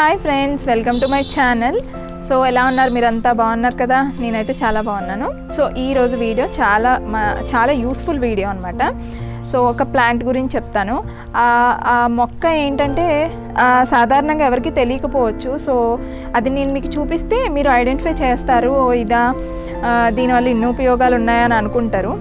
Hi friends welcome to my channel. So ఎలా ఉన్నారు? మీరంతా బాగున్నారు కదా? నేనైతే చాలా బాగున్నాను. సో ఈ రోజు వీడియో చాలా మా- చాలా యూస్ఫుల్ వీడియో అనమాట సో ఒక ప్లాంట్ గురించి చెప్తాను. ఆ- మొక్క ఏంటంటే సాధారణంగా ఎవరికి తెలియకపోవచ్చు. సో అది నేను మీకు చూపిస్తే మీరు ఐడెంటిఫై చేస్తారు ఓ ఇదా దీనివల్ల ఇన్ని ఉపయోగాలు ఉన్నాయని అనుకుంటారు.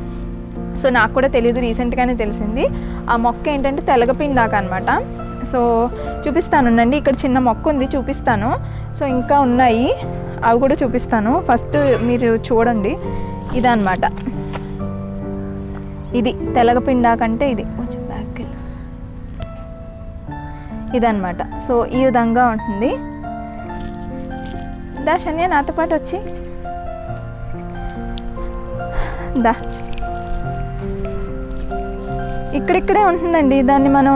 సో నాకు కూడా తెలియదు రీసెంట్గానే తెలిసింది. ఆ మొక్క ఏంటంటే తెలగపిండాక అనమాట సో చూపిస్తానుండండి ఇక్కడ చిన్న మొక్క ఉంది చూపిస్తాను. సో ఇంకా ఉన్నాయి అవి కూడా చూపిస్తాను. ఫస్ట్ మీరు చూడండి ఇదన్నమాట. ఇది తెలగపిండా కంటే ఇది కొంచెం బ్యాక్ ఇదన్నమాట. సో ఈ విధంగా ఉంటుంది. దా శన్య నాతో పాటు వచ్చి. దా. ఇక్కడిక్కడే ఉంటుందండి దాన్ని మనం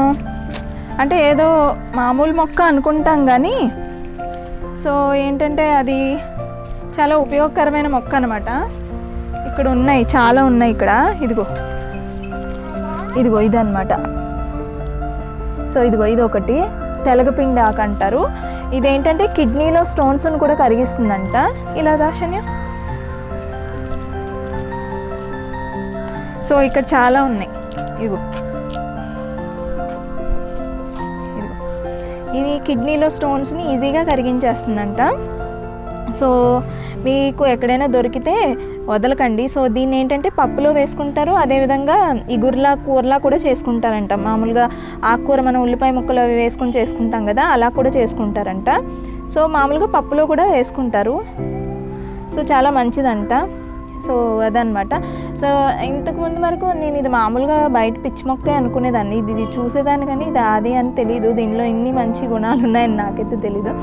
అంటే ఏదో మామూలు మొక్క అనుకుంటాం కానీ సో ఏంటంటే అది చాలా ఉపయోగకరమైన మొక్క అనమాట ఇక్కడ ఉన్నాయి చాలా ఉన్నాయి ఇక్కడ. ఇదిగో. ఇదిగో ఇదన్నమాట. సో ఇదిగో ఇది ఒకటి తెలగపిండి ఆకు అంటారు. ఇదేంటంటే కిడ్నీలో స్టోన్స్ని కూడా కరిగిస్తుందంట. ఇలా దాక్షణ్య సో ఇక్కడ చాలా ఉన్నాయి. ఇదిగో. ఇది కిడ్నీలో స్టోన్స్ని ఈజీగా కరిగించేస్తుందంట. సో మీకు ఎక్కడైనా దొరికితే వదలకండి. సో దీన్ని ఏంటంటే పప్పులో వేసుకుంటారు. అదేవిధంగా ఇగుర్లా కూరలా కూడా చేసుకుంటారంట. మామూలుగా ఆకుకూర మనం ఉల్లిపాయ ముక్కలు అవి వేసుకొని చేసుకుంటాం కదా అలా కూడా చేసుకుంటారంట. సో మామూలుగా పప్పులో కూడా వేసుకుంటారు. సో చాలా మంచిదంట. సో అదనమాట సో ఇంతకుముందు వరకు నేను ఇది మామూలుగా బయట పిచ్చి మొక్కే అనుకునేదాన్ని. ఇది ఇది చూసేదాన్ని కానీ ఇది అది అని తెలియదు దీనిలో ఇన్ని మంచి గుణాలు ఉన్నాయని నాకైతే తెలీదు.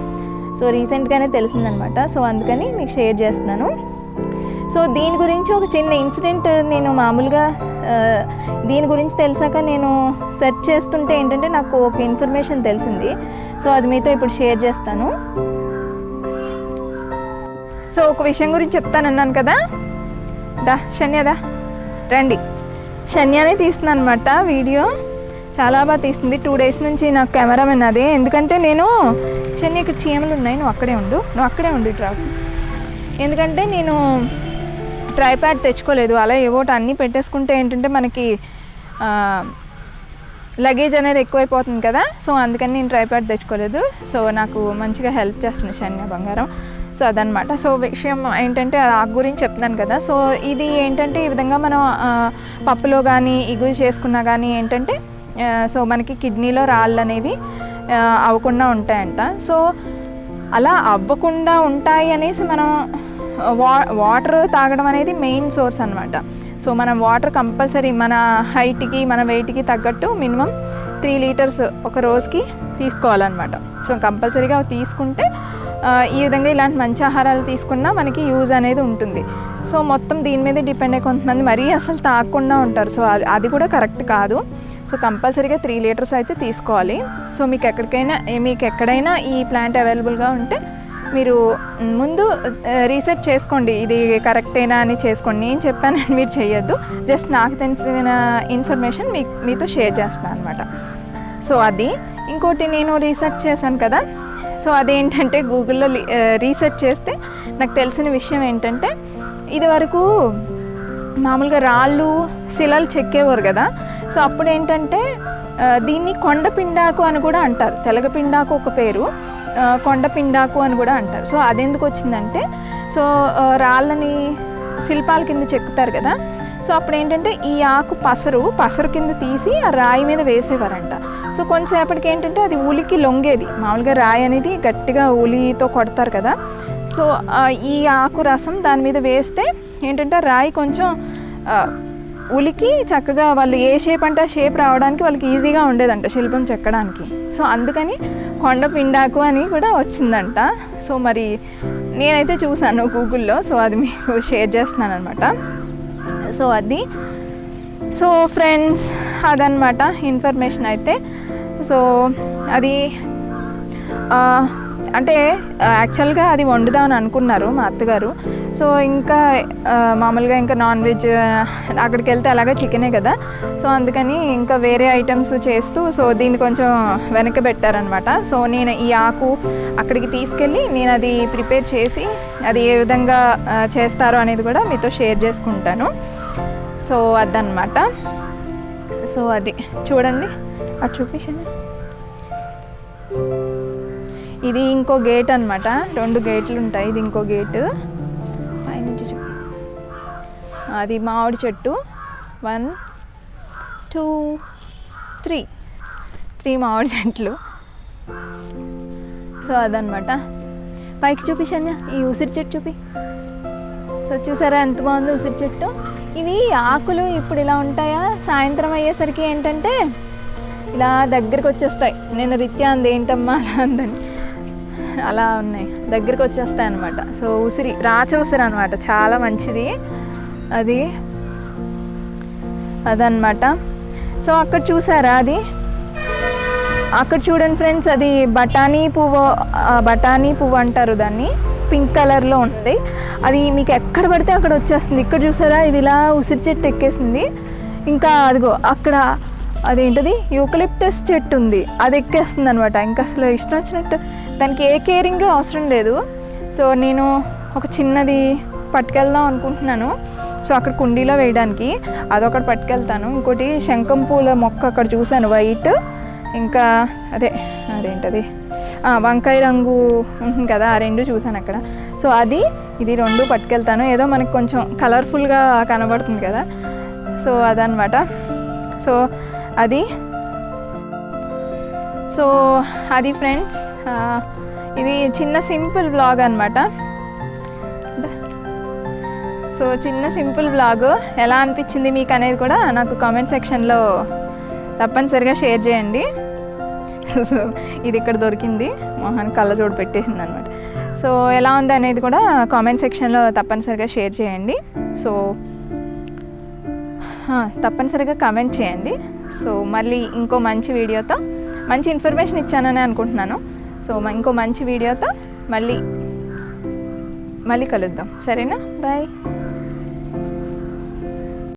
సో రీసెంట్గానే తెలిసిందనమాట సో అందుకని మీకు షేర్ చేస్తున్నాను. సో దీని గురించి ఒక చిన్న ఇన్సిడెంట్ నేను మామూలుగా దీని గురించి తెలిసాక నేను సెర్చ్ చేస్తుంటే ఏంటంటే నాకు ఒక ఇన్ఫర్మేషన్ తెలిసింది. సో అది మీతో ఇప్పుడు షేర్ చేస్తాను. సో ఒక విషయం గురించి చెప్తానన్నాను కదా? దా శన్యదా రండి. శన్యానే తీస్తున్నాను అనమాట వీడియో. చాలా బాగా తీస్తుంది. టూ డేస్ నుంచి నాకు కెమెరామెన్ అదే. ఎందుకంటే నేను శన్య ఇక్కడ చీమలు ఉన్నాయి. నువ్వు అక్కడే ఉండు. నువ్వు అక్కడే ఉండు ఇటు ఎందుకంటే నేను ట్రైప్యాడ్ తెచ్చుకోలేదు. అలా ఏవోటి అన్నీ పెట్టేసుకుంటే ఏంటంటే మనకి లగేజ్ అనేది ఎక్కువైపోతుంది కదా. సో అందుకని నేను ట్రైప్యాడ్ తెచ్చుకోలేదు. సో నాకు మంచిగా హెల్ప్ చేస్తుంది శన్య బంగారం. సో అదనమాట. సో విషయం ఏంటంటే ఆ గురించి చెప్తున్నాను కదా. సో ఇది ఏంటంటే ఈ విధంగా మనం పప్పులో కానీ ఇగురు చేసుకున్నా కానీ ఏంటంటే సో మనకి కిడ్నీలో రాళ్ళు అనేవి అవ్వకుండా ఉంటాయంట. సో అలా అవ్వకుండా ఉంటాయి అనేసి మనం వా వాటర్ తాగడం అనేది మెయిన్ సోర్స్ అనమాట సో మనం వాటర్ కంపల్సరీ మన హైట్కి మన వెయిట్కి తగ్గట్టు మినిమం త్రీ లీటర్స్ ఒక రోజుకి తీసుకోవాలన్నమాట. సో కంపల్సరీగా అవి తీసుకుంటే ఈ విధంగా ఇలాంటి మంచి ఆహారాలు తీసుకున్నా మనకి యూజ్ అనేది ఉంటుంది. సో మొత్తం దీని మీద డిపెండ్ అయ్యి కొంతమంది మరీ అసలు తాగకుండా ఉంటారు. సో అది అది కూడా కరెక్ట్ కాదు. సో కంపల్సరీగా త్రీ లీటర్స్ అయితే తీసుకోవాలి. సో మీకు ఎక్కడికైనా మీకు ఎక్కడైనా ఈ ప్లాంట్ అవైలబుల్గా ఉంటే మీరు ముందు రీసెర్చ్ చేసుకోండి. ఇది కరెక్టేనా అని చేసుకోండి. నేను చెప్పానని మీరు చేయొద్దు జస్ట్ నాకు తెలిసిన ఇన్ఫర్మేషన్ మీ మీతో షేర్ చేస్తాను అనమాట సో అది. ఇంకోటి నేను రీసెర్చ్ చేశాను కదా. సో అదేంటంటే గూగుల్లో రీసెర్చ్ చేస్తే నాకు తెలిసిన విషయం ఏంటంటే ఇది వరకు మామూలుగా రాళ్ళు శిలలు చెక్కేవారు కదా. సో అప్పుడు ఏంటంటే దీన్ని కొండపిండాకు అని కూడా అంటారు. తెలగపిండాకు ఒక పేరు కొండపిండాకు అని కూడా అంటారు. సో అదెందుకు వచ్చిందంటే సో రాళ్ళని శిల్పాల కింద చెక్కుతారు కదా. సో అప్పుడు ఏంటంటే ఈ ఆకు పసరు పసరు కింద తీసి ఆ రాయి మీద వేసేవారంట. సో కొంతసేపటికి ఏంటంటే అది ఉలికి లొంగేది. మామూలుగా రాయి అనేది గట్టిగా ఉలితో కొడతారు కదా. సో ఈ ఆకు రసం దాని మీద వేస్తే ఏంటంటే రాయి కొంచెం ఉలికి చక్కగా వాళ్ళు ఏ షేప్ అంటే ఆ షేప్ రావడానికి వాళ్ళకి ఈజీగా ఉండేదంట శిల్పం చెక్కడానికి. సో అందుకని కొండ పిండాకు అని కూడా వచ్చిందంట. సో మరి నేనైతే చూసాను గూగుల్లో. సో అది మీకు షేర్ చేస్తున్నాను అనమాట సో అది. సో ఫ్రెండ్స్ అదనమాట ఇన్ఫర్మేషన్ అయితే. సో అది అంటే యాక్చువల్గా అది వండుదామని అనుకున్నారు మా అత్తగారు. సో ఇంకా మామూలుగా ఇంకా నాన్ వెజ్ అక్కడికి వెళ్తే అలాగే చికెనే కదా. సో అందుకని ఇంకా వేరే ఐటమ్స్ చేస్తూ సో దీన్ని కొంచెం వెనక పెట్టారనమాట సో నేను ఈ ఆకు అక్కడికి తీసుకెళ్ళి నేను అది ప్రిపేర్ చేసి అది ఏ విధంగా చేస్తారో అనేది కూడా మీతో షేర్ చేసుకుంటాను. సో అదనమాట సో అది. చూడండి. అటు చూపించండి. ఇది ఇంకో గేట్ అనమాట రెండు గేట్లు ఉంటాయి. ఇది ఇంకో గేటు. పైనుంచి చూ అది మామిడి చెట్టు. One two three. త్రీ మామిడి చెట్లు. సో అదనమాట పైకి చూపించండి. ఈ ఉసిరి చెట్టు చూపి. సో చూసారా ఎంత బాగుందో ఉసిరి చెట్టు? ఇవి ఆకులు ఇప్పుడు ఇలా ఉంటాయా? సాయంత్రం అయ్యేసరికి ఏంటంటే ఇలా దగ్గరికి వచ్చేస్తాయి నేను రిత్యా అంది ఏంటమ్మా అలా అందని. అలా ఉన్నాయి. దగ్గరికి వచ్చేస్తాయి అనమాట సో ఉసిరి రాచ ఉసిరి అనమాట చాలా మంచిది. అది అదనమాట సో అక్కడ చూసారా అది? అక్కడ చూడండి ఫ్రెండ్స్ అది బఠానీ పువ్వు బఠానీ పువ్వు అంటారు దాన్ని. పింక్ కలర్లో ఉంది. అది మీకు ఎక్కడ పడితే అక్కడ వచ్చేస్తుంది. ఇక్కడ చూసారా? ఇది ఇలా ఉసిరి చెట్టు ఎక్కేసింది. ఇంకా అదిగో అక్కడ అదేంటది? యూకలిప్టస్ చెట్టు ఉంది. అది ఎక్కేస్తుంది అనమాట ఇంకా అసలు ఇష్టం వచ్చినట్టు దానికి ఏ కేరింగ్ అవసరం లేదు. సో నేను ఒక చిన్నది పట్టుకెళ్దాం అనుకుంటున్నాను. సో అక్కడ కుండీలో వేయడానికి. అదొకటి పట్టుకెళ్తాను. ఇంకోటి శంఖం పూల మొక్క అక్కడ చూశాను. వైట్. ఇంకా అదే అదేంటది? వంకాయ రంగు ఉంటుంది కదా ఆ రెండు చూసాను అక్కడ. సో అది ఇది రెండు పట్టుకెళ్తాను. ఏదో మనకి కొంచెం కలర్ఫుల్గా కనబడుతుంది కదా. సో అదనమాట సో అది. సో అది ఫ్రెండ్స్ ఇది చిన్న సింపుల్ బ్లాగ్ అనమాట సో చిన్న సింపుల్ బ్లాగ్ ఎలా అనిపించింది మీకు అనేది కూడా నాకు కామెంట్ సెక్షన్లో తప్పనిసరిగా షేర్ చేయండి. సో ఇది ఇక్కడ దొరికింది. మోహన్ కళ్ళజోడు పెట్టేసింది అనమాట సో ఎలా ఉంది అనేది కూడా కామెంట్ సెక్షన్లో తప్పనిసరిగా షేర్ చేయండి. సో తప్పనిసరిగా కామెంట్ చేయండి. సో మళ్ళీ ఇంకో మంచి వీడియోతో మంచి ఇన్ఫర్మేషన్ ఇచ్చానని అనుకుంటున్నాను. సో ఇంకో మంచి వీడియోతో మళ్ళీ మళ్ళీ కలుద్దాం. సరేనా? బాయ్.